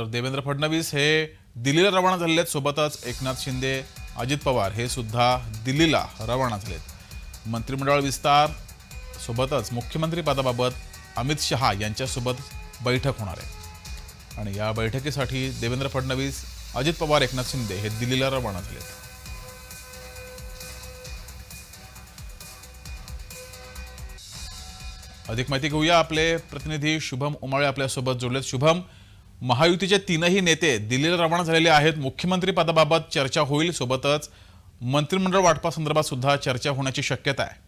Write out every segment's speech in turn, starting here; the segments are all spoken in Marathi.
तर देवेंद्र फडणवीस हे दिल्लीला रवाना झालेले आहेत. सोबतच एकनाथ शिंदे अजित पवार हे सुद्धा दिल्लीला रवाना झालेत मंत्रिमंडळ विस्तार सोबतच मुख्यमंत्री पदाबाबत अमित शहा यांच्यासोबत बैठक होणार आहे. आणि या बैठकीसाठी देवेंद्र फडणवीस अजित पवार एकनाथ शिंदे हे दिल्लीला रवाना झालेत अधिक माहिती घेऊया आपले प्रतिनिधी शुभम उमाळे आपल्यासोबत जोडलेत. शुभम महायुतीचे तीनही नेते दिल्लीला रवाना झालेले आहेत. मुख्यमंत्री पदाबाबत चर्चा होईल. सोबतच मंत्रिमंडळ वाटपासंदर्भात सुद्धा चर्चा होण्याची शक्यता आहे.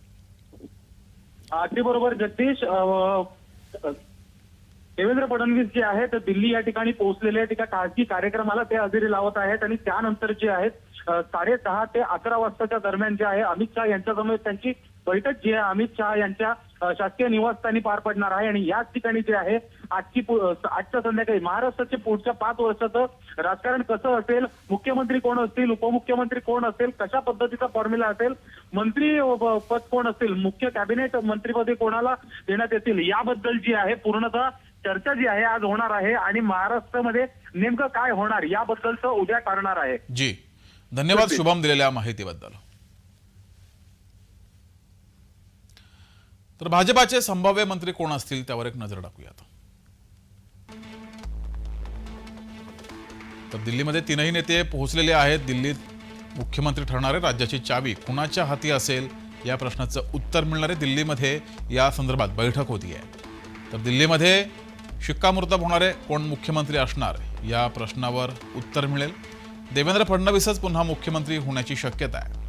अगदी बरोबर जगदीश. देवेंद्र फडणवीस जे आहेत दिल्ली या ठिकाणी पोहोचलेले आहेत. एका खासगी कार्यक्रमाला ते हजेरी लावत आहेत आणि त्यानंतर जे आहेत साडे दहा ते अकरा वाजताच्या दरम्यान जे आहे अमित शहा यांच्यासमोर त्यांची बैठक जी आहे. अमित शहा यांच्या शासकीय निवासस्थानी पार पडणार आहे. आणि याच ठिकाणी जे आहे आजची आजच्या संध्याकाळी महाराष्ट्राचे पुढच्या पाच वर्षाचं राजकारण कसं असेल मुख्यमंत्री कोण असतील उपमुख्यमंत्री कोण असेल कशा पद्धतीचा फॉर्म्युला असेल मंत्री पद कोण असेल मुख्य कॅबिनेट मंत्रीपदे कोणाला देण्यात येतील याबद्दल जी आहे पूर्णतः चर्चा जी आहे आज होणार आहे. आणि महाराष्ट्रामध्ये नेमकं काय होणार याबद्दलचं उद्या ठरणार आहे. जी. धन्यवाद शुभम दिलेल्या माहितीबद्दल. तर भाजपाचे संभाव्य मंत्री कोण असतील त्यावर एक नजर टाकूयात तर दिल्लीमध्ये तीनही नेते पोहोचलेले आहेत. दिल्लीत मुख्यमंत्री ठरणारे राज्याची चावी कुणाच्या हाती असेल या प्रश्नाचं उत्तर मिळणारे दिल्लीमध्ये या संदर्भात बैठक होती आहे तर दिल्लीमध्ये शिक्कामोर्तब होणारे कोण मुख्यमंत्री असणार या प्रश्नावर उत्तर मिळेल. देवेंद्र फडणवीसच पुन्हा मुख्यमंत्री होण्याची शक्यता आहे.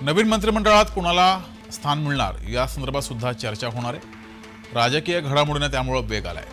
नवीन मंत्रिमंडळात कोणाला स्थान मिळणार? या संदर्भात सुद्धा चर्चा होणार आहे. राजकीय घडामोडीने त्यामुळं वेग आलाय.